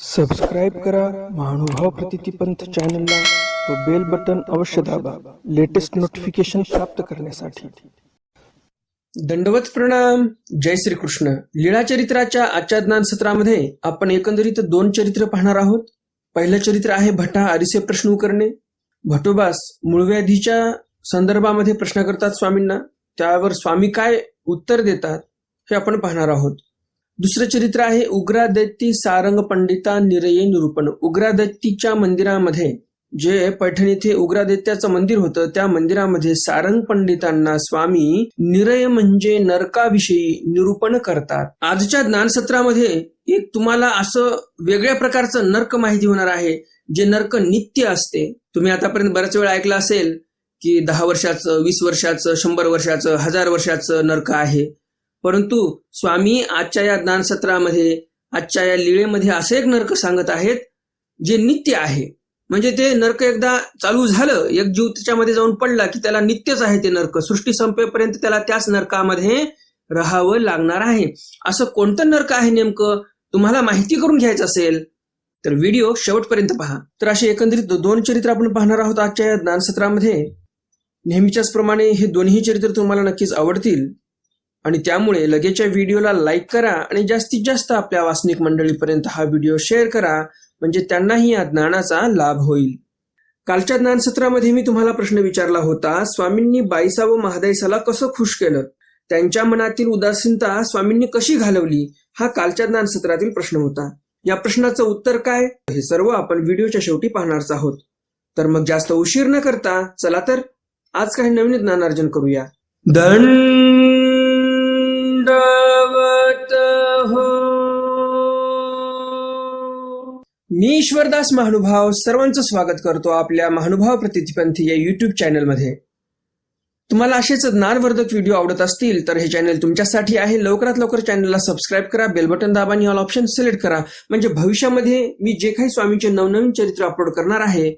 Subscribe करा महानुभाव प्रतितीपंथ चॅनलला व बेल बटन अवश्य दाबा लेटेस्ट नोटिफिकेशन प्राप्त करण्यासाठी. दंडवत प्रणाम. जय श्रीकृष्ण. लीळा चरित्राच्या आजच्या ज्ञान सत्रामध्ये आपण एकंदरीत दोन चरित्र पाहणार आहोत. पहिलं चरित्र आहे भटा आरिसे प्रश्न करणे भटोबास मूळव्याधीच्या संदर्भामध्ये प्रश्न करतात स्वामींना. त्यावर स्वामी काय उत्तर देतात हे आपण पाहणार आहोत. दुसरं चरित्र आहे उग्रादैत्य सारंग पंडिता निरये निरूपण. उग्रादैत्तीच्या मंदिरामध्ये जे पैठण येथे उग्रादित्याचं मंदिर होतं त्या मंदिरामध्ये सारंग पंडितांना स्वामी निरय म्हणजे नरकाविषयी निरूपण करतात. आजच्या ज्ञानसत्रामध्ये एक तुम्हाला असं वेगळ्या प्रकारचं नर्क माहिती होणार आहे जे नर्क नित्य असते. तुम्ही आतापर्यंत बऱ्याच वेळा ऐकलं असेल की दहा वर्षाचं वीस वर्षाचं शंभर वर्षाचं हजार वर्षाचं नर्क आहे. परंतु स्वामी आजच्या या ज्ञानसत्रामध्ये आजच्या या लीळेमध्ये असे एक नर्क सांगत आहेत जे नित्य आहे. म्हणजे ते नर्क एकदा चालू झालं एक जीव त्याच्यामध्ये जाऊन पडला की त्याला नित्यच आहे ते नर्क. सृष्टी संपेपर्यंत त्याला त्याच नरकामध्ये राहावं लागणार आहे. असं कोणतं नर्क आहे नेमकं? तुम्हाला माहिती करून घ्यायचं असेल तर व्हिडिओ शेवटपर्यंत पहा. तर असे एकंदरीत दोन चरित्र आपण पाहणार आहोत आजच्या या ज्ञानसत्रामध्ये. नेहमीच्याच प्रमाणे हे दोन्ही चरित्र तुम्हाला नक्कीच आवडतील. आणि त्यामुळे लगेचच्या व्हिडिओला लाईक करा आणि जास्तीत जास्त आपल्या वासनिक मंडळीपर्यंत हा व्हिडिओ शेअर करा म्हणजे त्यांनाही या ज्ञानाचा लाभ होईल. कालच्या ज्ञानसत्रामध्ये मी तुम्हाला प्रश्न विचारला होता स्वामींनी बाईसा व महादाईसाला कसं खुश केलं? त्यांच्या मनातील उदासीनता स्वामींनी कशी घालवली? हा कालच्या ज्ञानसत्रातील प्रश्न होता. या प्रश्नाचं उत्तर काय? हे सर्व आपण व्हिडिओच्या शेवटी पाहणारच आहोत. तर मग जास्त उशीर न करता चला तर आज काही नवीन ज्ञानार्जन करूया. धन मी ईश्वरदास महानुभाव सर्वांचं स्वागत करतो आपल्या महानुभाव प्रतिपंथी या युट्यूब चॅनलमध्ये तुम्हाला असेच ज्ञानवर्धक व्हिडिओ आवडत असतील तर हे चॅनल तुमच्यासाठी आहे. लवकरात लवकर चॅनलला सबस्क्राईब करा बेल बटन दाबा आणि ऑल ऑप्शन सिलेक्ट करा. म्हणजे भविष्यामध्ये मी जे काही स्वामींचे नवनवीन चरित्र अपलोड करणार आहे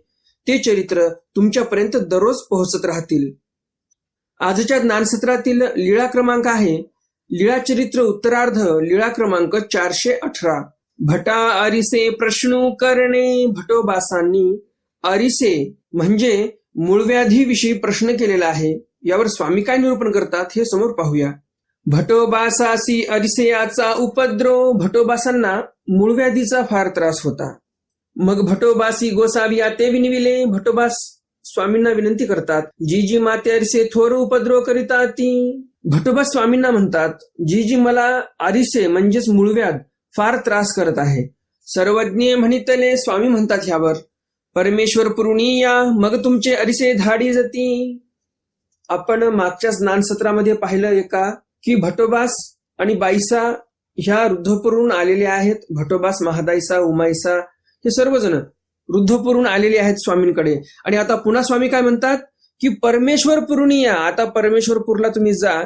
ते चरित्र तुमच्यापर्यंत दररोज पोहोचत राहतील. आजच्या ज्ञानसत्रातील लीळा क्रमांक आहे. लीळा चरित्र उत्तरार्ध लीळा क्रमांक चारशे अठरा. भटा अरिसे प्रश्न करणे भटोबासांनी अरिसे म्हणजे मूळव्याधीविषयी प्रश्न केलेला आहे. यावर स्वामी काय निरूपण करतात हे समोर पाहूया. भटोबासासी अरिसेयाचा उपद्रव भटोबासांना मूळव्याधीचा फार त्रास होता. मग भटोबासी गोसाविया ते विनविले भटोबास स्वामींना विनंती करतात जी जी माते अरिसे थोर उपद्रव करीता ती भटोबा स्वामींना म्हणतात जी जी मला अरिसे म्हणजेच मूळव्याध फार त्रास करत आहे. सर्वज्ञ म्हणितले स्वामी म्हणतात ह्यावर परमेश्वर पुरुणीया मग तुमचे अरिसे धाडी जती. आपण मागच्या स्नान सत्रामध्ये पाहिलं एका की भटोबास आणि बाईसा ह्या वृद्धपुरून आलेले आहेत. भटोबास महादाईसा उमाईसा हे सर्वजण वृद्धपुरून आलेले आहेत स्वामींकडे. आणि आता पुन्हा स्वामी काय म्हणतात की परमेश्वर पुरुणी या आता परमेश्वरपूरला तुम्ही जा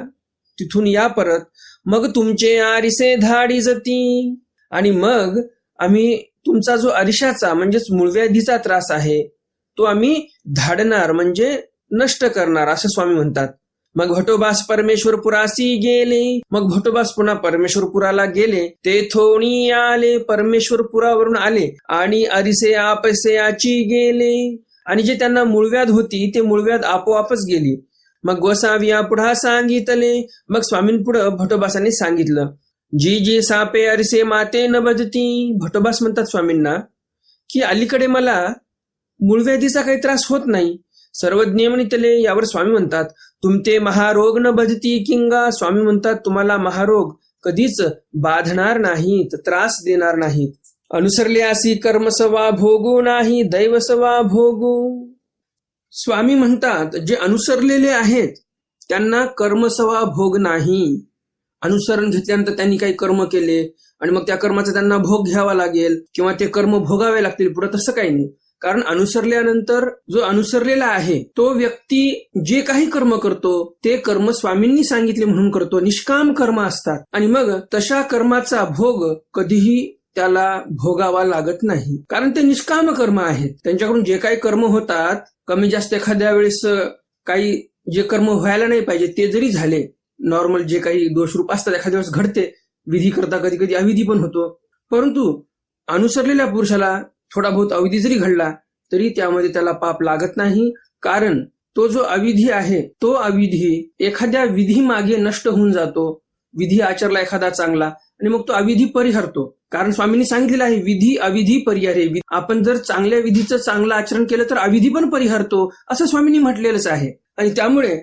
तिथून या परत. मग तुमचे आरिसे धाडी जती. आणि मग आम्ही तुमचा जो अरिशाचा म्हणजेच मूळव्याधीचा त्रास आहे तो आम्ही धाडणार म्हणजे नष्ट करणार असं स्वामी म्हणतात. मग भटोबास परमेश्वरपुरासी गेले. मग भटोबास पुन्हा परमेश्वरपुराला गेले. ते थोणी आले परमेश्वरपुरावरून आले. आणि अरिसे आपसे गेले. आणि जे त्यांना मूळव्याध होती ते मूळव्याध आपोआपच गेली. मग गोसाविया पुढा सांगितले. मग स्वामींपुढं भटोबासांनी सांगितलं. जी जी सापे अरिसे माते न बदती भटोबास म्हणतात स्वामींना की अलीकडे मला मूळव्याधीचा काही त्रास होत नाही. सर्वज्ञ म्हणितले यावर स्वामी म्हणतात तुमते महारोग न बदती किंगा. स्वामी म्हणतात तुम्हाला महारोग कधीच बाधणार नाहीत त्रास देणार नाहीत. अनुसरले असी कर्मसवा भोगू नाही दैवसवा भोगू. स्वामी म्हणतात जे अनुसरलेले आहेत त्यांना कर्मसवा भोग नाही. अनुसरण घेतल्यानंतर त्यांनी काही कर्म केले आणि मग त्या कर्माचा त्यांना भोग घ्यावा लागेल किंवा ते कर्म भोगावे लागतील पुढे तसं काही नाही. कारण अनुसरल्यानंतर जो अनुसरलेला आहे तो व्यक्ती जे काही कर्म करतो ते कर्म स्वामींनी सांगितले म्हणून करतो. निष्काम कर्म असतात. आणि मग तशा कर्माचा भोग कधीही त्याला भोगावा लागत नाही. कारण ते निष्काम कर्म आहेत. त्यांच्याकडून जे काही कर्म होतात कमी जास्त एखाद्या वेळेस काही जे कर्म व्हायला नाही पाहिजे ते जरी झाले नॉर्मल जे काही दोषरूप असतात एखाद्या वेळेस घडते विधी करता कधी कधी अविधी पण होतो. परंतु अनुसरलेल्या पुरुषाला थोडा बहुत अविधी जरी घडला तरी त्यामध्ये त्याला पाप लागत नाही कारण तो जो अविधी आहे तो अविधी एखाद्या विधी मागे नष्ट होऊन जातो विधी आचरला एखादा चांगला आणि मग तो अविधी परिहरतो. कारण स्वामींनी सांगितलेलं आहे विधी अविधी परिहारे वि- आपण जर चांगल्या विधीचं चांगलं आचरण केलं तर अविधी पण परिहारतो असं स्वामींनी म्हटलेलंच आहे. आणि त्यामुळे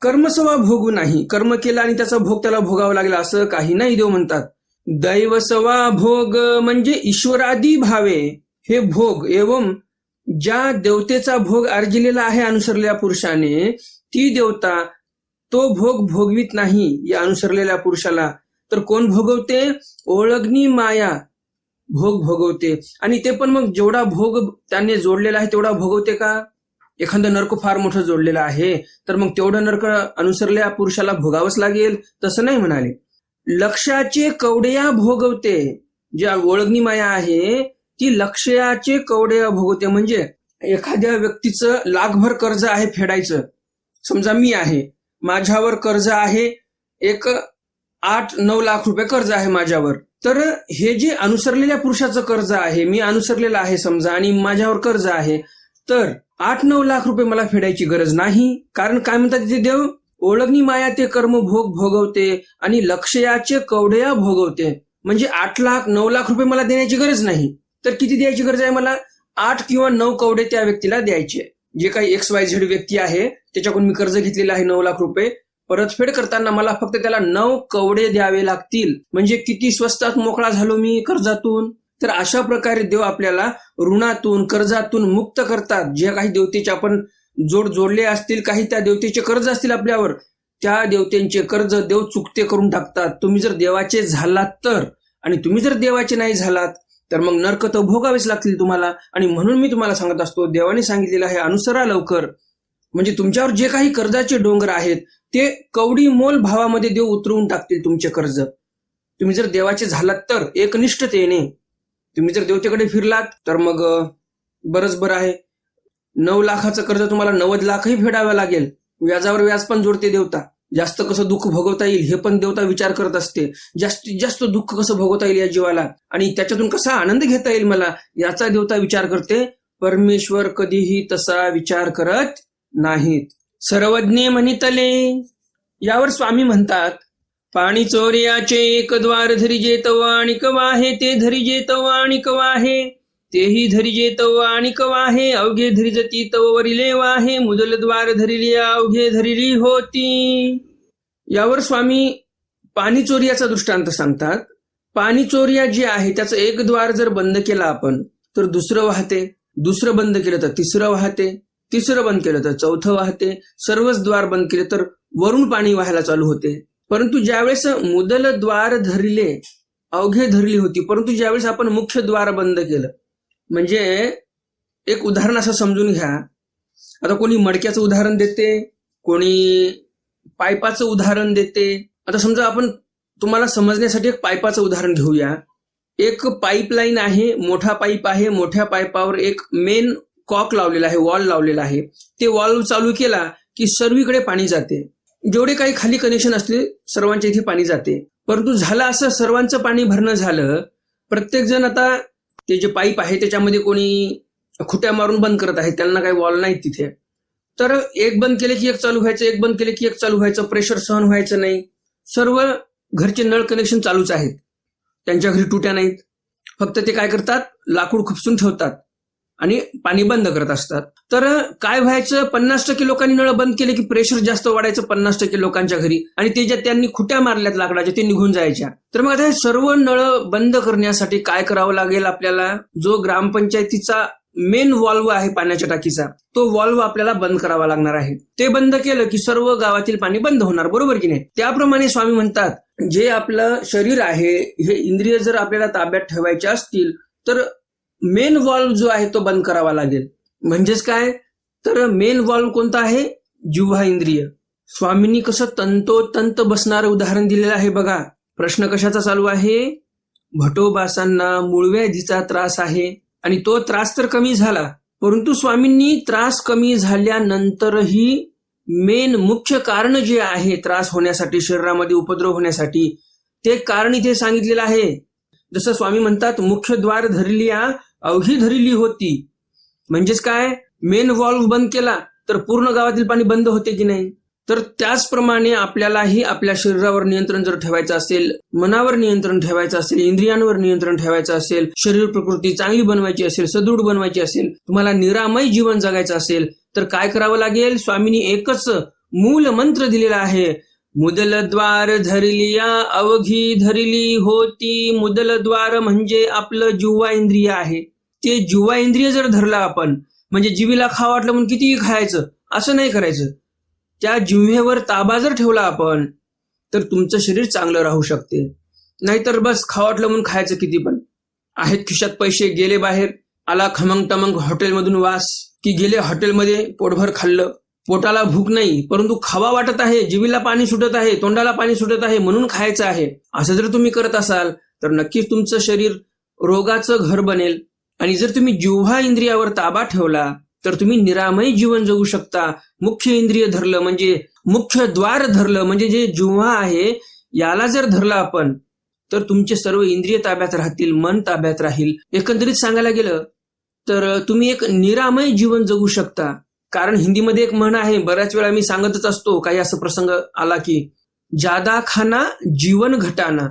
कर्मसवा भोगू नाही. कर्म केला आणि त्याचा भोग त्याला भोगावा लागला असं काही नाही देव म्हणतात. दैवसवा भोग म्हणजे ईश्वरादी भावे. हे भोग एवं ज्या देवतेचा भोग अर्जिलेला आहे अनुसरलेल्या पुरुषाने ती देवता तो भोग भोगवित नाही या अनुसरलेल्या पुरुषाला तर कोण भोगवते? ओळगणी माया भोग भोगवते. आणि ते पण मग जेवढा भोग त्याने जोडलेला आहे तेवढा भोगवते का? एखादं नरक फार मोठं जोडलेलं आहे तर मग तेवढं नरक अनुसरल्या पुरुषाला भोगावंच लागेल? तसं नाही म्हणाले. लक्षाचे कवडया भोगवते. ज्या ओळगणी माया आहे ती लक्षाचे कवड्या भोगवते. म्हणजे एखाद्या व्यक्तीचं लाखभर कर्ज आहे फेडायचं. समजा मी आहे. माझ्यावर कर्ज आहे एक आठ नऊ लाख रुपये कर्ज आहे माझ्यावर. तर हे जे अनुसरलेल्या पुरुषाचं कर्ज आहे मी अनुसरलेलं आहे समजा आणि माझ्यावर कर्ज आहे तर आठ नऊ लाख रुपये मला फेडायची गरज नाही. कारण काय म्हणतात तिथे देव? ओळखणी माया ते कर्म भोग भोगवते आणि लक्षयाचे कवडया भोगवते. म्हणजे आठ लाख नऊ लाख रुपये मला देण्याची गरज नाही. तर किती द्यायची गरज आहे मला? आठ किंवा नऊ कवडे त्या व्यक्तीला द्यायचे. जे काही एक्स वाय झेड व्यक्ती आहे त्याच्याकडून मी कर्ज घेतलेलं आहे नऊ लाख रुपये. परतफेड करताना मला फक्त त्याला नऊ कवडे द्यावे लागतील. म्हणजे किती स्वस्तात मोकळा झालो मी कर्जातून? तर अशा प्रकारे देव आपल्याला ऋणातून कर्जातून मुक्त करतात. जे काही देवतेचे आपण जोड जोडले असतील काही त्या देवतेचे कर्ज असतील आपल्यावर त्या देवतेंचे कर्ज देव चुकते करून टाकतात. तुम्ही जर देवाचे झालात तर. आणि तुम्ही जर देवाचे नाही झालात तर मग नरक तर भोगावेच लागतील तुम्हाला. आणि म्हणून मी तुम्हाला सांगत असतो देवाने सांगितलेलं आहे अनुसरा लवकर. म्हणजे तुमच्यावर जे काही कर्जाचे डोंगर आहेत ते कवडी मोल भावामध्ये देव उतरवून टाकतील तुमचे कर्ज. तुम्ही जर देवाचे झालात तर एकनिष्ठतेने. तुम्ही जर देवतेकडे फिरलात तर मग बरंच बरं आहे. नऊ लाखाचं कर्ज तुम्हाला नव्वद लाखही फेडावं लागेल. व्याजावर व्याज पण जोडते देवता. जास्त कसं दुःख भोगवता येईल हे पण देवता विचार करत असते. जास्तीत जास्त दुःख कसं भोगवता येईल या जीवाला? आणि त्याच्यातून कसा आनंद घेता येईल मला? याचा देवता विचार करते. परमेश्वर कधीही तसा विचार करत नाहीत. सर्वज्ञ म्हणितले. यावर स्वामी म्हणतात पाणी चोर्याचे एक द्वार धरी जेतव आणि कवाहे ते धरी जेतव आणि कवाहे तेही धरी जेतव आणि कवाहे अवघे धरिजती तव वरिले वाहे मुदल द्वार धरिली अवघे धरिली होती. यावर स्वामी पाणी चोरियाचा दृष्टांत सांगतात. पाणी चोरिया जे आहे त्याचं एक द्वार जर बंद केला आपण तर दुसरं वाहते. दुसरं बंद केलं तर तिसरं वाहते. तिसरं बंद केलं तर चौथं वाहते सर्वच द्वार बंद केले तर वरून पाणी वाहायला चालू होते. परंतु ज्यावेळेस मुदल द्वार धरले अवघे धरली होती परंतु ज्यावेळेस आपण मुख्य द्वार बंद केलं म्हणजे एक उदाहरण असं समजून घ्या. आता कोणी मडक्याचं उदाहरण देते कोणी पाईपाचं उदाहरण देते. आता समजा आपण तुम्हाला समजण्यासाठी एक पायपाचं उदाहरण घेऊया. एक पाईपलाईन आहे मोठा पाईप आहे मोठ्या पाईपावर एक मेन कॉक लावलेला आहे वॉल लावलेला आहे. ते वॉल चालू केला की सर्वीकडे पाणी जाते. जेवढे काही खाली कनेक्शन असते सर्वांच्या इथे पाणी जाते. परंतु झालं असं सर्वांचं पाणी भरणं झालं प्रत्येक जण आता ते जे पाईप आहे त्याच्यामध्ये कोणी खुट्या मारून बंद करत आहे त्यांना काही वॉल नाही तिथे. तर एक बंद केले की एक चालू व्हायचं एक बंद केले की एक चालू व्हायचं प्रेशर सहन व्हायचं नाही. सर्व घरचे नळ कनेक्शन चालूच आहेत. त्यांच्या घरी तुट्या नाहीत. फक्त ते काय करतात लाकूड खुपसून ठेवतात. आणि पाणी बंद करत असतात. तर काय व्हायचं? पन्नास टक्के लोकांनी नळ बंद केले की प्रेशर जास्त वाढायचं पन्नास टक्के लोकांच्या घरी. आणि ते ज्या त्यांनी खुट्या मारल्यात लाकडाच्या ते निघून जायच्या. तर मग आता सर्व नळ बंद करण्यासाठी काय करावं लागेल आपल्याला? जो ग्रामपंचायतीचा मेन वॉल्व आहे पाण्याच्या टाकीचा तो वॉल्व आपल्याला बंद करावा लागणार आहे. ते बंद केलं की सर्व गावातील पाणी बंद होणार बरोबर की नाही? त्याप्रमाणे स्वामी म्हणतात जे आपलं शरीर आहे हे इंद्रिय जर आपल्याला ताब्यात ठेवायचे असतील तर मेन वॉल्व जो आहे तो बंद करावा लागेल. म्हणजेच काय? तर मेन वॉल्व कोणता आहे? जिव्हा इंद्रिय. स्वामींनी कसं तंतोतंत बसणारं उदाहरण दिलेलं आहे बघा. प्रश्न कशाचा चालू आहे? भटोबासांना मुळव्याधीचा त्रास आहे आणि तो त्रास तर कमी झाला परंतु स्वामींनी त्रास कमी झाल्यानंतरही मेन मुख्य कारण जे आहे त्रास होण्यासाठी शरीरामध्ये उपद्रव होण्यासाठी ते कारण इथे सांगितलेलं आहे. जसं स्वामी म्हणतात मुख्य द्वार धरलिया अवघी धरिली होती. म्हणजेच काय? मेन वॉल्व बंद केला तर पूर्ण गावातील पाणी बंद होते की नाही? तर त्याचप्रमाणे आपल्यालाही आपल्या शरीरावर नियंत्रण जर ठेवायचं असेल मनावर नियंत्रण ठेवायचं असेल इंद्रियांवर नियंत्रण ठेवायचं असेल शरीर प्रकृती चांगली बनवायची असेल सदृढ बनवायची असेल तुम्हाला निरामय जीवन जगायचं असेल तर काय करावं लागेल? स्वामींनी एकच मूल मंत्र दिलेला आहे. मुदलद्वार धरलिया अवघी धरली होती. मुदलद्वार म्हणजे आपलं जुवा इंद्रिय आहे. ते जीवा इंद्रिय जर धरलं आपण म्हणजे जीवीला खा वाटलं म्हणून कितीही खायचं असं नाही करायचं. त्या जिव्हेवर ताबा जर ठेवला आपण तर तुमचं शरीर चांगलं राहू शकते. नाहीतर बस खा वाटलं म्हणून खायचं किती पण. आहेत खिशात पैसे गेले बाहेर आला खमंग टमंग हॉटेलमधून वास की गेले हॉटेलमध्ये पोटभर खाल्लं. पोटाला भूक नाही परंतु खावा वाटत आहे जिवीला पाणी सुटत आहे तोंडाला पाणी सुटत आहे म्हणून खायचं आहे. असं जर तुम्ही करत असाल तर नक्कीच तुमचं शरीर रोगाचं घर बनेल. आणि जर तुम्ही जिव्हा इंद्रियावर ताबा ठेवला तर तुम्ही निरामय जीवन जगू शकता. मुख्य इंद्रिय धरलं म्हणजे मुख्य द्वार धरलं म्हणजे जे जिव्हा आहे याला जर धरलं आपण तर तुमचे सर्व इंद्रिय ताब्यात राहतील मन ताब्यात राहील. एकंदरीत सांगायला गेलं तर तुम्ही एक निरामय जीवन जगू शकता. कारण हिंदीमध्ये एक म्हण आहे बऱ्याच वेळा मी सांगतच असतो काही असं प्रसंग आला की जादा खाना जीवन घटाना.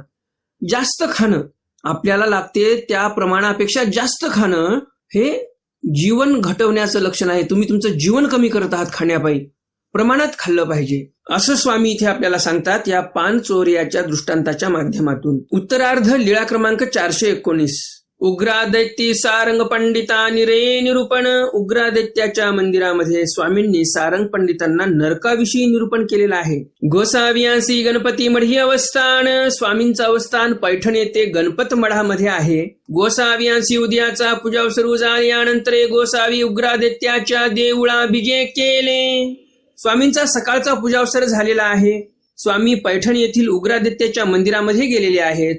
जास्त खाणं. आपल्याला लागते त्या प्रमाणापेक्षा जास्त खाणं हे जीवन घटवण्याचं लक्षण आहे. तुम्ही तुमचं जीवन कमी करत आहात खाण्यापायी. प्रमाणात खाल्लं पाहिजे. असं स्वामी इथे आपल्याला सांगतात या पान चोर्याच्या दृष्टांताच्या माध्यमातून. उत्तरार्ध लीळा क्रमांक चारशे एकोणीस. उग्रादैत्य सारंग पंडिता निरे निरूपण. उग्रादैत्याच्या मंदिरामध्ये स्वामींनी सारंग पंडितांना नरकाविषयी निरूपण केलेलं आहे. गोसावियासी गणपती मढी अवस्थान. स्वामींचं अवस्थान पैठण येथे गणपत मढामध्ये आहे. गोसावियासी उद्याचा पूजा सुरू झाल्यानंतर गोसावी उग्रादित्याच्या देवळा विजय केले. स्वामींचा सकाळचा पूजावसर झालेला आहे. स्वामी पैठण येथील उग्रादित्याच्या मंदिरामध्ये गेलेले आहेत.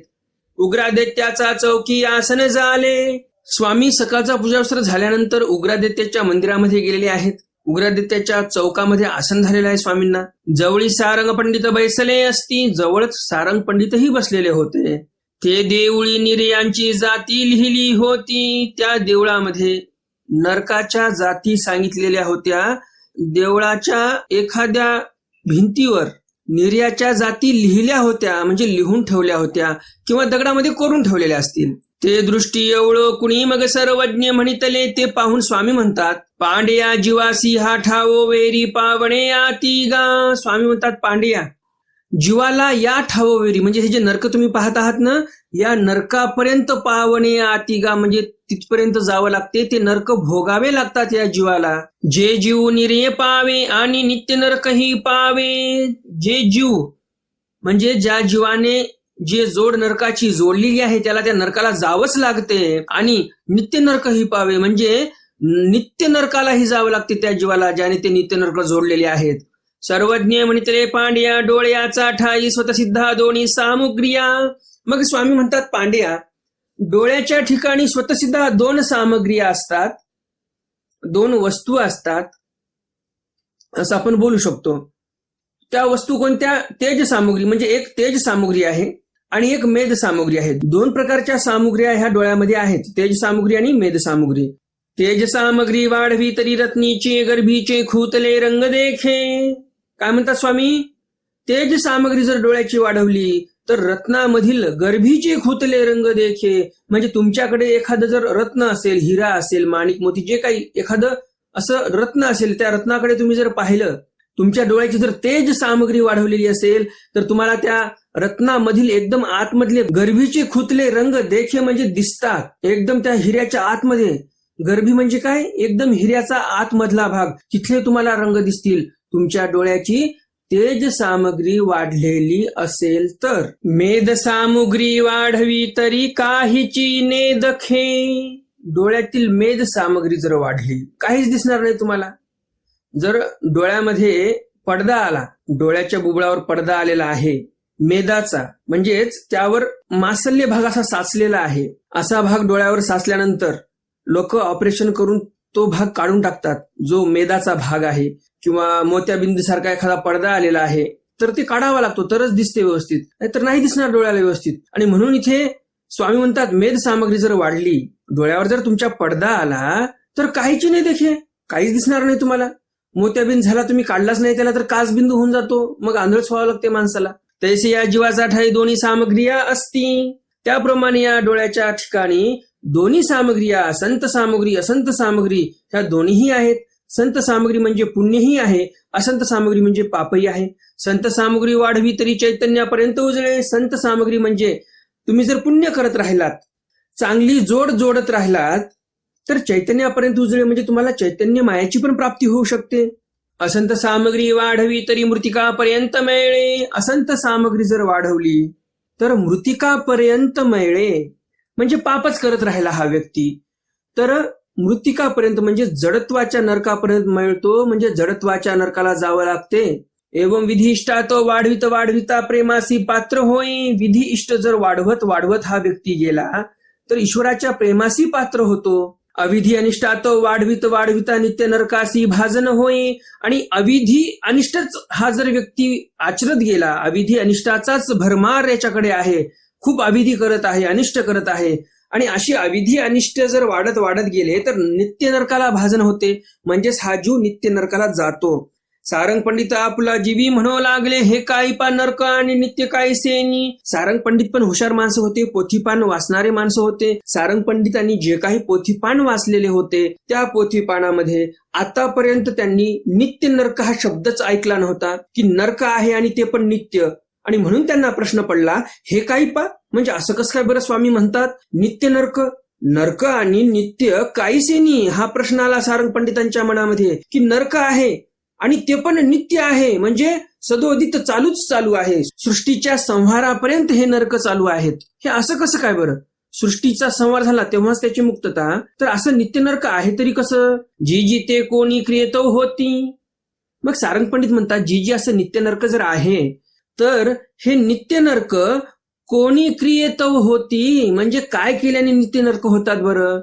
उग्रादित्याचा चौकी आसन झाले. स्वामी सकाळचा पूजावस्त्र झाल्यानंतर उग्रादित्याच्या मंदिरामध्ये गेलेले आहेत. उग्रादित्याच्या चौकामध्ये आसन झालेलं आहे स्वामींना. जवळी सारंग पंडित बैसले असती जवळच सारंग पंडितही बसलेले होते. ते देवळी निर्यांची जाती लिहिली होती. त्या देवळामध्ये नरकाच्या जाती सांगितलेल्या होत्या. देवळाच्या एखाद्या भिंतीवर निर्याच्या जाती लिहिल्या होत्या म्हणजे लिहून ठेवल्या होत्या किंवा दगडामध्ये कोरून ठेवलेल्या असतील. ते दृष्टी एवढं कुणी मग सर्वज्ञ म्हणितले ते पाहून स्वामी म्हणतात पांड्या जीवासी हा ठावो वेरी पावणे आती गा. स्वामी म्हणतात पांड्या जीवाला या ठाववेरी म्हणजे हे जे नरक तुम्ही पाहत आहात ना या नरकापर्यंत पावणे आतिगा म्हणजे तिथपर्यंत जावं लागते ते नरक भोगावे लागतात या जीवाला. जे जीव निर्य पावे आणि नित्य नरकही पावे. जे जीव म्हणजे ज्या जीवाने जे जोड नरकाची जोडलेली आहे त्याला त्या नरकाला जावंच लागते आणि नित्य नरकही पावे. म्हणजे नित्य नरकालाही जावं लागते त्या जीवाला ज्याने ते नित्य नरक जोडलेले आहेत. सर्वज्ञ म्हणितले पांड्या डोळ्याचा ठाई स्वतसिद्धा दोन्ही सामुग्रिया. मग स्वामी म्हणतात पांड्या डोळ्याच्या ठिकाणी स्वतसिद्धा दोन सामग्रिया असतात दोन वस्तू असतात असं आपण बोलू शकतो. त्या वस्तू कोणत्या? तेज सामुग्री म्हणजे एक तेज सामुग्री आहे आणि एक मेद सामुग्री आहे. दोन प्रकारच्या सामुग्र्या ह्या डोळ्यामध्ये आहेत तेज सामुग्री आणि मेद सामुग्री. तेज सामग्री वाढवी तरी रत्नीचे गर्भीचे खूतले रंग देखे. काय म्हणतात स्वामी? तेज सामग्री जर डोळ्याची वाढवली तर रत्नामधील गर्भीचे खुतले रंग देखे. म्हणजे तुमच्याकडे एखादं जर रत्न असेल हिरा असेल माणिक मोती जे काही एखादं असं रत्न असेल त्या रत्नाकडे तुम्ही जर पाहिलं तुमच्या डोळ्याची जर तेज सामग्री वाढवलेली असेल तर तुम्हाला त्या रत्नामधील एकदम आतमधले गर्भीचे खुतले रंग देखे म्हणजे दिसतात. एकदम त्या हिऱ्याच्या आतमध्ये. गर्भी म्हणजे काय? एकदम हिऱ्याचा आतमधला भाग. तिथले तुम्हाला रंग दिसतील. तुमच्या डोळ्याची तेज सामग्री वाढलेली असेल तर. मेद सामुग्री वाढवी तरी काहीची नेदखे डोळ्यातील मेद सामग्री जर वाढली काहीच दिसणार नाही तुम्हाला. जर डोळ्यामध्ये पडदा आला डोळ्याच्या बुबळावर पडदा आलेला आहे मेदाचा म्हणजेच त्यावर मासल्य भाग असा साचलेला आहे असा भाग डोळ्यावर साचल्यानंतर लोक ऑपरेशन करून तो भाग काढून टाकतात जो मेदाचा भाग आहे. किंवा मोत्याबिंदू सारखा एखादा पडदा आलेला आहे तर ते काढावा लागतो तरच दिसते व्यवस्थित. नाहीतर नाही दिसणार डोळ्याला व्यवस्थित. आणि म्हणून इथे स्वामी म्हणतात मेद सामग्री जर वाढली डोळ्यावर जर तुमच्या पडदा आला तर काहीची नाही देखे. काहीच दिसणार नाही तुम्हाला. मोत्याबिंद झाला तुम्ही काढलाच नाही त्याला तर काचबिंदू होऊन जातो. मग आंधळच व्हावं लागते माणसाला. तैसे या जीवाचा ठाई दोन्ही सामग्रिया असती. त्याप्रमाणे या डोळ्याच्या ठिकाणी दोन्ही सामग्रिया संत सामग्री असंत सामग्री ह्या दोन्हीही आहेत. संत सामग्री म्हणजे पुण्यही आहे असंत सामग्री म्हणजे पापही आहे. संत सामग्री वाढवी तरी चैतन्यापर्यंत उजळे संत सामग्री म्हणजे तुम्ही जर पुण्य करत राहिलात चांगली जोड जोडत राहिलात तर चैतन्यापर्यंत उजळे म्हणजे तुम्हाला चैतन्य मायाची पण प्राप्ती होऊ शकते. असंत सामग्री वाढवी तरी मृतिकापर्यंत मिळे असंत सामग्री जर वाढवली तर मृतिकापर्यंत मिळे म्हणजे पापच करत राहिला हा व्यक्ती. तर मृतिकापर्यंत म्हणजे जडत्वाच्या नरकापर्यंत मिळतो म्हणजे जडत्वाच्या नरकाला जावं लागते. एवं विधी तो वाढवित वाढविता प्रेमासी पात्र होई. विधी इष्ट जर वाढवत वाढवत हा व्यक्ती गेला तर ईश्वराच्या प्रेमासी पात्र होतो. अविधी अनिष्टात वाढवित वाढविता नित्य नरकासी भाजन होई. आणि अविधी अनिष्टच हा जर व्यक्ती आचरत गेला अविधी अनिष्टाचाच भरमार याच्याकडे आहे. खूप अविधी करत आहे अनिष्ट करत आहे. आणि अशी अविधी अनिष्ट जर वाढत वाढत गेले तर नित्य नरकाला भाजन होते. म्हणजेच हा जीव नित्य नरकाला जातो. सारंग पंडित आपला जीवी म्हणू लागले हे काही पा नरक आणि नित्य काही सेनी. सारंग पंडित पण हुशार माणसं होते पोथीपान वाचणारे माणसं होते. सारंग पंडितांनी जे काही पोथीपान वाचलेले होते त्या पोथीपानामध्ये आतापर्यंत त्यांनी नित्य नरक हा शब्दच ऐकला नव्हता की नरक आहे आणि ते पण नित्य. आणि म्हणून त्यांना प्रश्न पडला हे काही पा म्हणजे असं कसं काय बरं स्वामी म्हणतात? नित्य नरक नरक आणि नित्य काहीसेनी हा प्रश्न आला सारंग पंडितांच्या मनामध्ये की नरक आहे आणि ते पण नित्य आहे म्हणजे सदोदित चालूच चालू आहे. सृष्टीच्या संहारापर्यंत हे नरक चालू आहेत. हे असं कसं काय बरं? सृष्टीचा संवार झाला तेव्हाच त्याची मुक्तता. तर असं नित्य नरक आहे तरी कसं? जी जी ते कोणी क्रियेतो होती. मग सारंग पंडित म्हणतात जी जी असं नित्य नरक जर आहे तर हे नित्य नरक कोणी क्रियेतव होती? म्हणजे काय केल्याने नित्य नरक होतात बरं?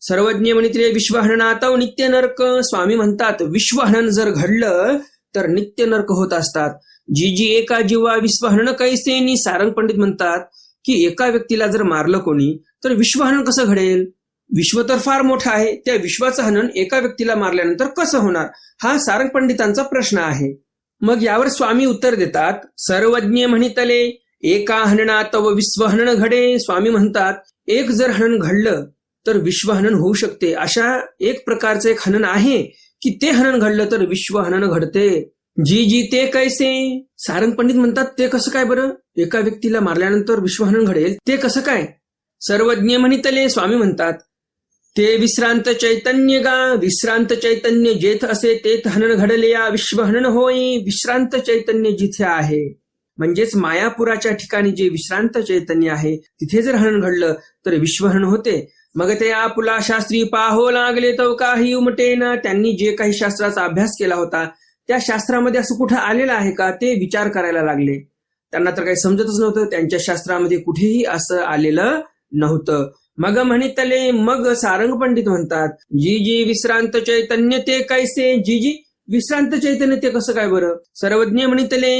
सर्वज्ञ म्हणित्रे विश्वहननात नित्य नरक. स्वामी म्हणतात विश्वहनन जर घडलं तर नित्य नरक होत असतात. जी जी एका जीवा विश्वहनन कैसेनी सारंग पंडित म्हणतात की एका व्यक्तीला जर मारलं कोणी तर विश्वहनन कसं घडेल? विश्व तर फार मोठा आहे. त्या विश्वाचं हनन एका व्यक्तीला मारल्यानंतर कसं होणार? हा सारंग पंडितांचा प्रश्न आहे. मग यावर स्वामी उत्तर देतात सर्वज्ञ म्हणितले एका हननात व विश्वहनन घडे. स्वामी म्हणतात एक जर हनन घडलं तर विश्वहनन होऊ शकते. अशा एक प्रकारचं एक हनन आहे की ते हनन घडलं तर विश्वहनन घडते. जी जी ते कैसे? सारंग पंडित म्हणतात ते कसं काय बरं? एका व्यक्तीला मारल्यानंतर विश्वहनन घडेल ते कसं काय? सर्वज्ञ म्हणितले स्वामी म्हणतात ते विश्रांत चैतन्य गा विश्रांत चैतन्य जेथ असे तेथ हनन घडले या विश्वहनन होई विश्रांत चैतन्य जिथे आहे. म्हणजेच मायापुराच्या ठिकाणी जे विश्रांत चैतन्य आहे तिथे जर हनन घडलं तर विश्वहनन होते. मग ते आपुला शास्त्री पाहो लागले तो काही उमटेना. त्यांनी जे काही शास्त्राचा अभ्यास केला होता त्या शास्त्रामध्ये असं कुठं आलेलं आहे का ते विचार करायला लागले. त्यांना तर काही समजतच नव्हतं. त्यांच्या शास्त्रामध्ये कुठेही असं आलेलं नव्हतं. मग म्हणितले मग सारंग पंडित म्हणतात जी जी विश्रांत चैतन्य ते कैसे? जी जी विश्रांत चैतन्य ते कसं काय बरं? सर्वज्ञ म्हणितले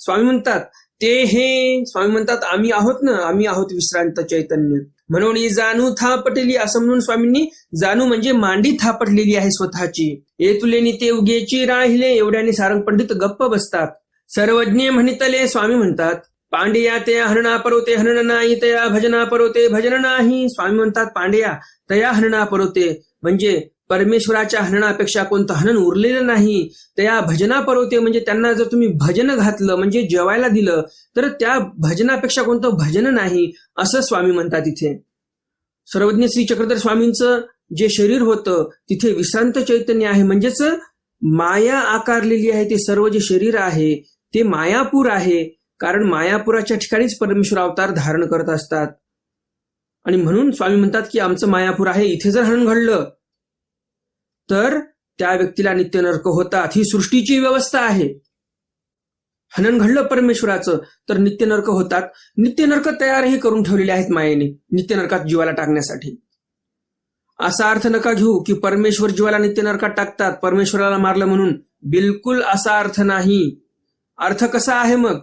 स्वामी म्हणतात ते हे स्वामी म्हणतात आम्ही आहोत ना आम्ही आहोत विश्रांत चैतन्य. म्हणून जाणू थापटली असं म्हणून स्वामींनी जाणू म्हणजे मांडी थापटलेली आहे स्वतःची. ए तुलेनी ते उगेची राहिले एवढ्याने सारंग पंडित गप्प बसतात. सर्वज्ञ म्हणितले स्वामी म्हणतात पांड्या ते हरणा परोते हरण नाही तया भजना परोते भजन नाही. स्वामी म्हणतात पांड्या तया हरणा परोते. म्हणजे परमेश्वराच्या हरणापेक्षा कोणतं हनन उरलेलं नाही. त्या भजना परवते म्हणजे त्यांना जर तुम्ही भजन घातलं म्हणजे जेवायला दिलं तर त्या भजनापेक्षा कोणतं भजन नाही असं स्वामी म्हणतात इथे. सर्वज्ञ श्री चक्रधर स्वामींचं जे शरीर होतं तिथे विश्रांत चैतन्य आहे. म्हणजेच माया आकारलेली आहे ते सर्व जे शरीर आहे ते मायापूर आहे. कारण मायापुराच्या ठिकाणीच परमेश्वर अवतार धारण करत असतात. आणि म्हणून स्वामी म्हणतात की आमचं मायापूर आहे इथे जर हनन घडलं तर त्या व्यक्तीला नित्य नरक होतात. ही सृष्टीची व्यवस्था आहे. हनन घडलं परमेश्वराचं तर नित्य नरक होतात. नित्य नरक तयारही करून ठेवलेले आहेत मायेने नित्य नरकात जीवाला टाकण्यासाठी. असा अर्थ नका घेऊ की परमेश्वर जीवाला नित्य नरकात टाकतात. परमेश्वराला मारलं म्हणून बिलकुल असा अर्थ नाही. अर्थ कसा आहे मग?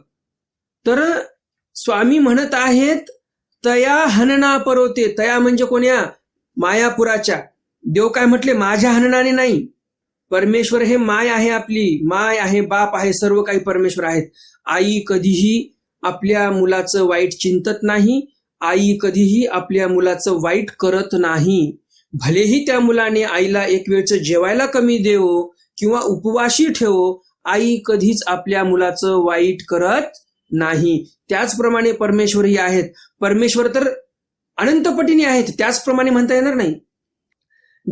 तर स्वामी म्हणत आहेत तया हनना परोते. तया म्हणजे कोण्या? मायापुराच्या. देव काय म्हटले? माझ्या हननाने नाही. परमेश्वर हे माय आहे आपली. माय आहे बाप आहे सर्व काही परमेश्वर आहेत. आई कधीही आपल्या मुलाचं वाईट चिंतत नाही. आई कधीही आपल्या मुलाचं वाईट करत नाही. भलेही त्या मुलाने आईला एक वेळचं जेवायला कमी देवो किंवा उपवाशी ठेवो आई कधीच आपल्या मुलाचं वाईट करत नाही. त्याचप्रमाणे परमेश्वरही आहेत. परमेश्वर तर अनंतपटीने आहेत त्याचप्रमाणे म्हणता येणार नाही.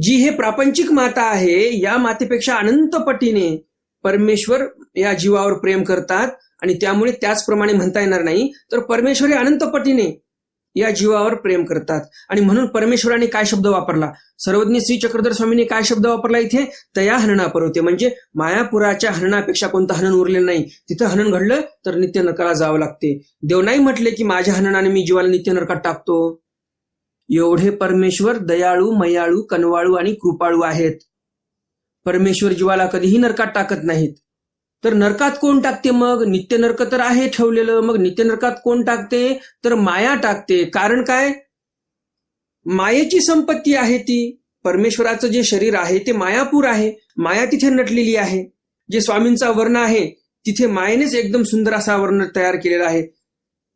जी हे प्रापंचिक माता आहे या मातेपेक्षा अनंतपटीने परमेश्वर या जीवावर प्रेम करतात आणि त्यामुळे त्याचप्रमाणे म्हणता येणार नाही. तर परमेश्वर हे अनंतपटीने या जीवावर प्रेम करतात. आणि म्हणून परमेश्वराने काय शब्द वापरला? सर्वज्ञ श्री चक्रधर स्वामींनी काय शब्द वापरला इथे? तया हरणा परवते म्हणजे मायापुराच्या हरणापेक्षा कोणतं हनन उरले नाही. तिथं हनन घडलं तर नित्य नरकाला जावं लागते. देव नाही म्हटले की माझ्या हननाने मी जीवाला नित्य नरकात टाकतो? एवढे परमेश्वर दयाळू मयाळू कनवाळू आणि कृपाळू आहेत. परमेश्वर जीवाला कधीही नरकात टाकत नाहीत. तर नरकात कोण टाकते मग? नित्य नरक तर आहे ठेवलेलं. मग नित्य नरकात कोण टाकते? तर माया टाकते. कारण काय? मायेची संपत्ती आहे ती. परमेश्वराचं जे शरीर आहे ते मायापूर आहे. माया तिथे नटलेली आहे. जे स्वामींचा वर्ण आहे तिथे मायेनेच एकदम सुंदर असा वर्ण तयार केलेला आहे.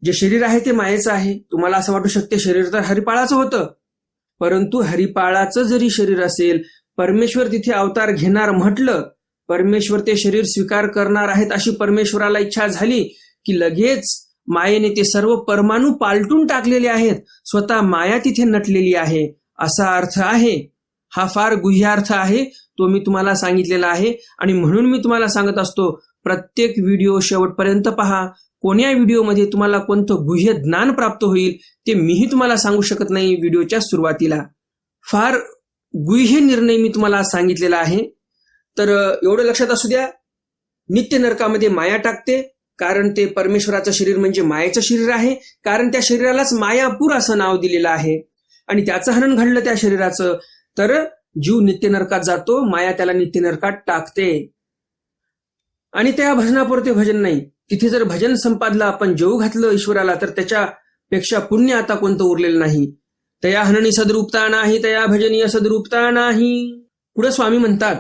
जे शरीर आहे ते मायेचं आहे. तुम्हाला असं वाटू शकते शरीर तर हरिपाळाचं होतं. परंतु हरिपाळाचं जरी शरीर असेल परमेश्वर तिथे अवतार घेणार म्हटलं परमेश्वर ते शरीर स्वीकार करणार आहेत अशी परमेश्वराला इच्छा झाली की लगेच मायेने ते सर्व परमाणू पालटून टाकलेले आहेत. स्वतः माया तिथे नटलेली आहे. असा अर्थ आहे. हा फार गुह्यार्थ आहे. तो मी तुम्हाला सांगितलेला आहे. आणि म्हणून मी तुम्हाला सांगत असतो प्रत्येक व्हिडिओ शेवटपर्यंत पहा. कोण्या व्हिडिओमध्ये तुम्हाला कोणतं गुह्य ज्ञान प्राप्त होईल ते मीही तुम्हाला सांगू शकत नाही व्हिडिओच्या सुरुवातीला. फार गुह्य निर्णय मी तुम्हाला सांगितलेला आहे. तर एवढं लक्षात असू द्या. नित्य नरकामध्ये माया टाकते कारण ते परमेश्वराचं शरीर म्हणजे मायेचं शरीर आहे कारण त्या शरीरालाच मायापूर असं नाव दिलेलं आहे. आणि त्याचं हनन घडलं त्या शरीराचं. तर जीव नित्य नरकात जातो माया त्याला नित्य नरकात टाकते. आणि त्या भजनापुरते भजन नाही. तिथे जर भजन संपादलं आपण जेऊ घातलं ईश्वराला तर त्याच्यापेक्षा पुण्य आता कोणतं उरलेलं नाही. तया हननी सदरूपता नाही तया भजनीय सदरूपता नाही. पुढे स्वामी म्हणतात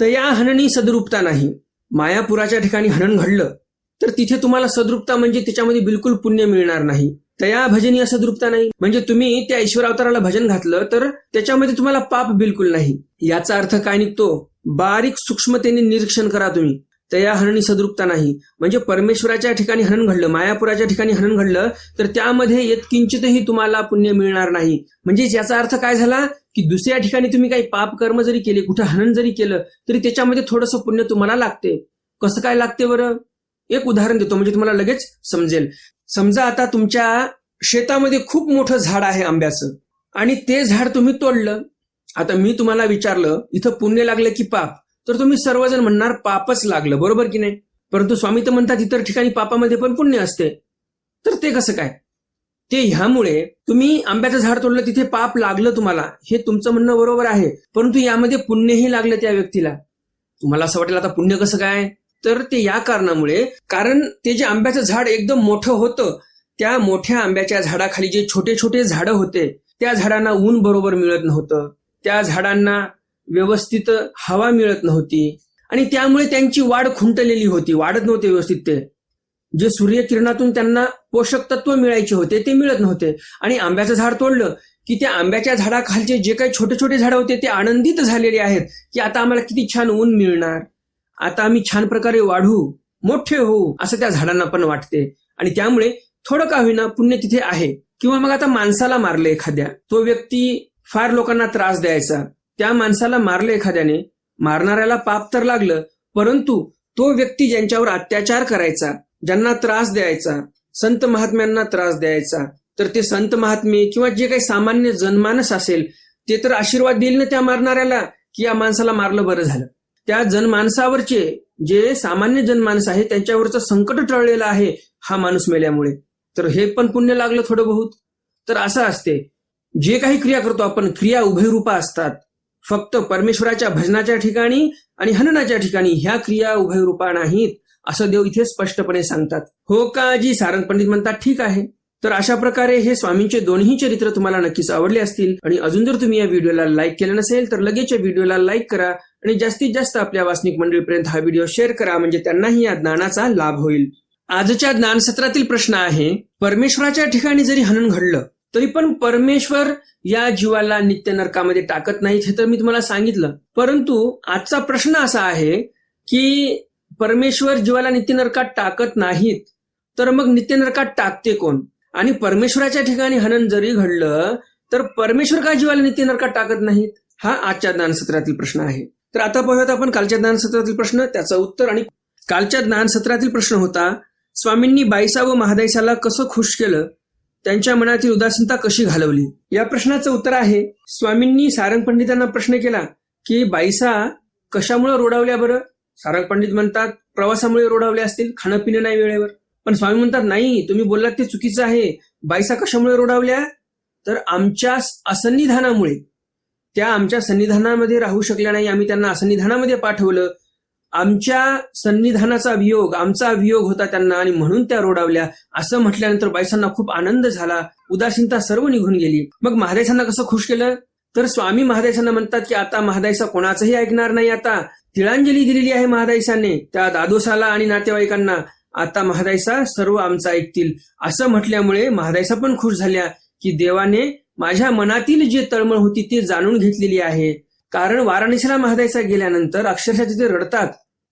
तया हननी सदरूपता नाही. मायापुराच्या ठिकाणी हनन घडलं तर तिथे तुम्हाला सदरूपता म्हणजे त्याच्यामध्ये बिलकुल पुण्य मिळणार नाही. तया भजनी सदरूपता नाही. म्हणजे तुम्ही त्या ईश्वर अवताराला भजन घातलं तर त्याच्यामध्ये तुम्हाला पाप बिलकुल नाही. याचा अर्थ काय निघतो? बारीक सूक्ष्मतेने निरीक्षण करा तुम्ही. तया हरणी सदृपता नाही. म्हणजे परमेश्वराच्या ठिकाणी हरण घडलं मायापुराच्या ठिकाणी हरण घडलं तर त्यामध्ये येत किंचितही तुम्हाला पुण्य मिळणार नाही. म्हणजे याचा अर्थ काय झाला? की दुसऱ्या ठिकाणी तुम्ही काही पाप कर्म जरी केले कुठं हनन जरी केलं तरी त्याच्यामध्ये थोडंसं पुण्य तुम्हाला लागते. कसं काय लागते बरं? एक उदाहरण देतो म्हणजे तुम्हाला लगेच समजेल. समजा आता तुमच्या शेतामध्ये खूप मोठं झाड आहे आंब्याचं आणि ते झाड तुम्ही तोडलं. आता मी तुम्हाला विचारलं इथं पुण्य लागलं की पाप? तर तुम्ही सर्वजण म्हणणार पापच लागलं बरोबर की नाही? परंतु स्वामी तर म्हणतात इतर ठिकाणी पापामध्ये पण पुण्य असते. तर ते कसं काय? ते ह्यामुळे तुम्ही आंब्याचं झाड तोडलं तिथे पाप लागलं तुम्हाला हे तुमचं म्हणणं बरोबर आहे. परंतु यामध्ये पुण्यही लागलं त्या व्यक्तीला. तुम्हाला असं वाटेल आता पुण्य कसं काय? तर ते या कारणामुळे कारण ते जे आंब्याचं झाड एकदम मोठं होतं त्या मोठ्या आंब्याच्या झाडाखाली जे छोटे छोटे झाडं होते त्या झाडांना ऊन बरोबर मिळत नव्हतं. त्या झाडांना व्यवस्थित हवा मिळत नव्हती. आणि त्यामुळे त्यांची वाढ खुंटलेली होती. वाढत नव्हते व्यवस्थित ते. जे सूर्यकिरणातून त्यांना पोषक तत्व मिळायचे होते ते मिळत नव्हते. आणि आंब्याचं झाड तोडलं की त्या आंब्याच्या झाडाखालचे जे काही छोटे छोटे झाडं होते ते आनंदित झालेले आहेत की आता आम्हाला किती छान ऊन मिळणार. आता आम्ही छान प्रकारे वाढू मोठे होऊ असं त्या झाडांना पण वाटते. आणि त्यामुळे थोडं का होईना पुण्य तिथे आहे. किंवा मग आता माणसाला मारलं एखाद्या. तो व्यक्ती फार लोकांना त्रास द्यायचा. त्या माणसाला मारलं एखाद्याने मारणाऱ्याला पाप तर लागलं परंतु तो व्यक्ती ज्यांच्यावर अत्याचार करायचा ज्यांना त्रास द्यायचा संत महात्म्यांना त्रास द्यायचा तर ते संत महात्मे किंवा जे काही सामान्य जनमानस असेल ते तर आशीर्वाद देईल ना त्या मारणाऱ्याला की या माणसाला मारलं बरं झालं. त्या जनमानसावरचे जे सामान्य जनमानस आहे त्यांच्यावरचं संकट टळलेलं आहे हा माणूस मेल्यामुळे. तर हे पण पुण्य लागलं थोडं बहुत. तर असं असते. जे काही क्रिया करतो आपण क्रिया उभयरूपा असतात. फक्त परमेश्वराच्या भजनाच्या ठिकाणी आणि हननाच्या ठिकाणी ह्या क्रिया उभयरूपा नाहीत असं देव इथे स्पष्टपणे सांगतात. हो का जी सारंग पंडित म्हणतात ठीक आहे. तर अशा प्रकारे हे स्वामींचे दोन्ही चरित्र तुम्हाला नक्कीच आवडले असतील. आणि अजून जर तुम्ही या व्हिडिओला लाईक केलं नसेल तर लगेच या व्हिडिओला लाईक करा आणि जास्तीत जास्त आपल्या वासनिक मंडळीपर्यंत हा व्हिडिओ शेअर करा म्हणजे त्यांनाही या ज्ञानाचा लाभ होईल. आजच्या ज्ञानसत्रातील प्रश्न आहे परमेश्वराच्या ठिकाणी जरी हनन घडलं तरी पण परमेश्वर या जीवाला नित्य नरकामध्ये टाकत नाहीत हे तर मी तुम्हाला सांगितलं. परंतु आजचा प्रश्न असा आहे की परमेश्वर जीवाला नित्य नरकात टाकत नाहीत तर मग नित्य नरकात टाकते कोण? आणि परमेश्वराच्या ठिकाणी हनन जरी घडलं तर परमेश्वर का जीवाला नित्य नरकात टाकत नाहीत? हा आजच्या ज्ञानसत्रातील प्रश्न आहे. तर आता पाहूयात आपण कालच्या ज्ञानसत्रातील प्रश्न त्याचं उत्तर आणि कालच्या ज्ञानसत्रातील प्रश्न होता स्वामींनी बाईसा व महादाईसाला कसं खुश केलं? त्यांच्या मनातील उदासीनता कशी घालवली? या प्रश्नाचं उत्तर आहे स्वामींनी सारंग पंडितांना प्रश्न केला की बाईसा कशामुळे रोडावल्या बरं? सारंग पंडित म्हणतात प्रवासामुळे रोडावल्या असतील खाणं पिणं नाही वेळेवर. पण स्वामी म्हणतात नाही तुम्ही बोललात ते चुकीचं आहे. बाईसा कशामुळे रोडावल्या? तर आमच्या असंनिधानामुळे त्या आमच्या संनिधानामध्ये राहू शकल्या नाही आम्ही त्यांना असंनिधानामध्ये पाठवलं. आमच्या सन्निधानाचा वियोग आमचा वियोग होता त्यांना आणि म्हणून त्या रोडावल्या असं म्हटल्यानंतर बायसांना खूप आनंद झाला. उदासीनता सर्व निघून गेली. मग महादेशांना कसं खुश केलं? तर स्वामी महादेशांना म्हणतात की आता महादाईसा कोणाचंही ऐकणार नाही आता. तिळांजली दिलेली आहे महादाईसाने त्या दादोसाला आणि नातेवाईकांना. आता महादाईसा सर्व आमचं ऐकतील. असं म्हटल्यामुळे महादाईसा पण खुश झाल्या की देवाने माझ्या मनातील जे तळमळ होती ती जाणून घेतलेली आहे. कारण वाराणसीला महादायचा गेल्यानंतर अक्षरशः तिथे रडतात.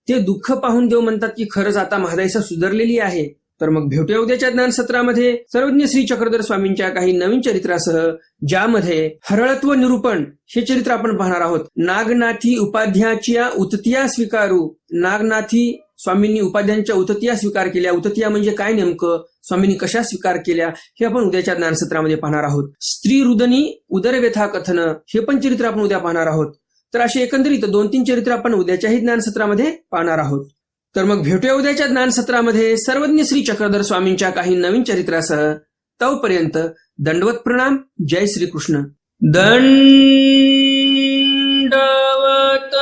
ते दुःख पाहून देव म्हणतात की खरंच आता महादाईसा सुधारलेली आहे. तर मग भेटूया उद्याच्या ज्ञानसत्रामध्ये सर्वज्ञ श्री चक्रधर स्वामींच्या काही नवीन चरित्रासह ज्यामध्ये हरळत्व निरूपण हे चरित्र आपण पाहणार आहोत. नागनाथी उपाध्याच्या उततिया स्वीकारू. नागनाथी स्वामींनी उपाध्यांच्या उततिया स्वीकार केल्या. उततिया म्हणजे काय नेमकं? स्वामींनी कशा स्वीकार केल्या? हे आपण उद्याच्या ज्ञानसत्रामध्ये पाहणार आहोत. स्त्री रुदनी उदरव्यथा कथन हे पण चरित्र आपण उद्या पाहणार आहोत. तर असे एकंदरीत दोन तीन चरित्र आपण उद्याच्याही ज्ञानसत्रामध्ये पाहणार आहोत. तर मग भेटूया उद्याच्या ज्ञानसत्रामध्ये. सर्वज्ञ श्री चक्रधर स्वामींच्या काही नवीन चरित्रासह. तवपर्यंत दंडवत प्रणाम. जय श्रीकृष्ण. दंडवत